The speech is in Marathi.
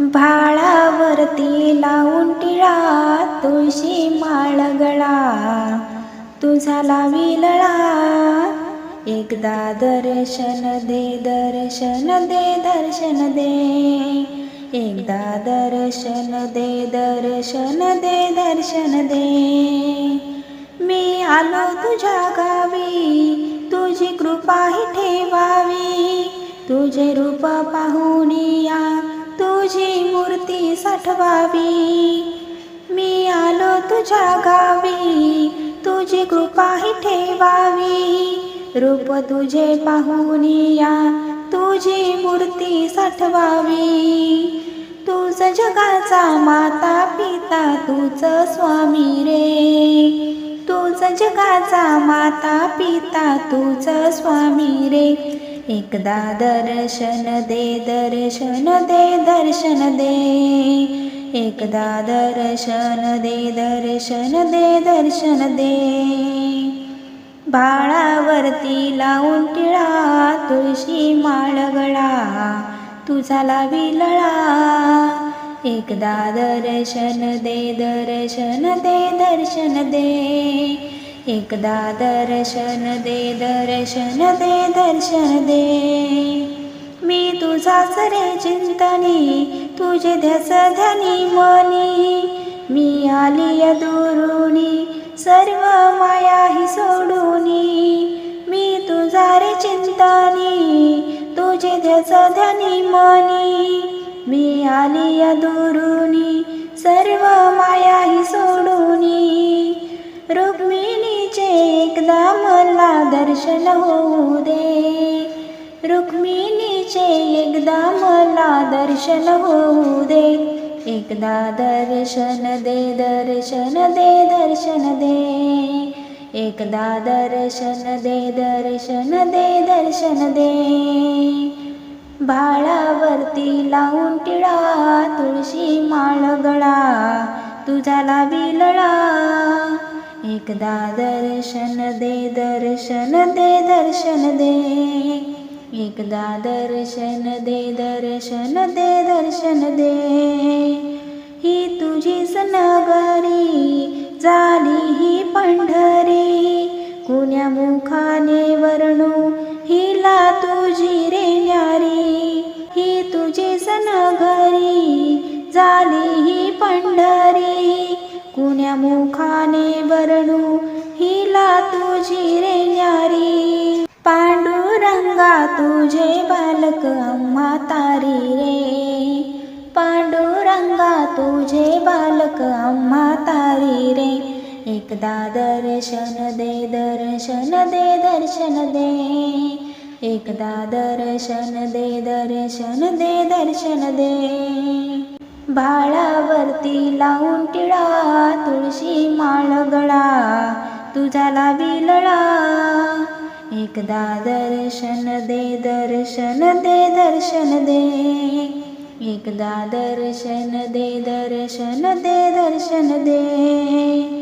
भाळावरती लावून टिळा तुळशी माळ गळा तुझा लावी लळा. एकदा दर्शन दे दर्शन दे दर्शन दे. एकदा दर्शन दे दर्शन दे दर्शन दे. मी आलो तुझ्या गावी. तुझी कृपाही ठेवावी. तुझे रूप पाहुनिया तुझी मूर्ती साठवावी. मी आलो तुझ्या गावी तुझी कृपाही ठेवावी. रूप तुझे पाहून या तुझी मूर्ती साठवावी. तूच जगाचा माता पिता तूच स्वामी रे. तूच जगाचा माता पिता तूच स्वामी रे. एकदा दर्शन दे दर्शन दे दर्शन दे. एकदा दर्शन दे दर्शन दे दर्शन दे. बाळावरती लावून टिळा तुळशी माळगळा तुझा लावी लळा. एकदा दर्शन दे दर्शन दे दर्शन दे. एकदा दर्शन दे दर्शन दे दर्शन दे. मी तुझा सरे चिंतनी तुझे ध्यास ध्यानी मनी मी आली दुरुनी सर्व माया ही सोडूनी. मी तुझा रे चिंतनी तुझे ध्यास ध्यानी मनी मी आली दुरुनी सर्व माया ही सोडूनी. एकदा मला दर्शन होऊ दे. रुक्मिणीचे एकदा मला दर्शन होऊ दे. एकदा दर्शन दे दर्शन दे दर्शन दे. एकदा दर्शन दे दर्शन दे दर्शन दे. भाळावरती लावून टिळा तुळशी माळगळा तुझा लावी लळा एकदा दर्शन दे दर्शन दे दर्शन दे। एकदा दर्शन दे दर्शन दे दर्शन दे। ही तुझीच नगरी झाली ही पंढरी। कुण्या मुखाने वर्णू कुण्या मुखाने वर्णू हिला रे न्यारी। पांडुरंगा तुझे बालक अम्मा तारी रे। पांडुरंगा तुझे बालक अम्मा तारी रे। एकदा दर्शन दे दर्शन दे दर्शन दे। एकदा दर्शन दे दर्शन दे दर्शन दे भाळावरती लावून टिळा तुळशी माळ गळा तुझा लावी लळा. एकदा दर्शन दे दर्शन दे दर्शन दे. एकदा दर्शन दे दर्शन दे दर्शन दे.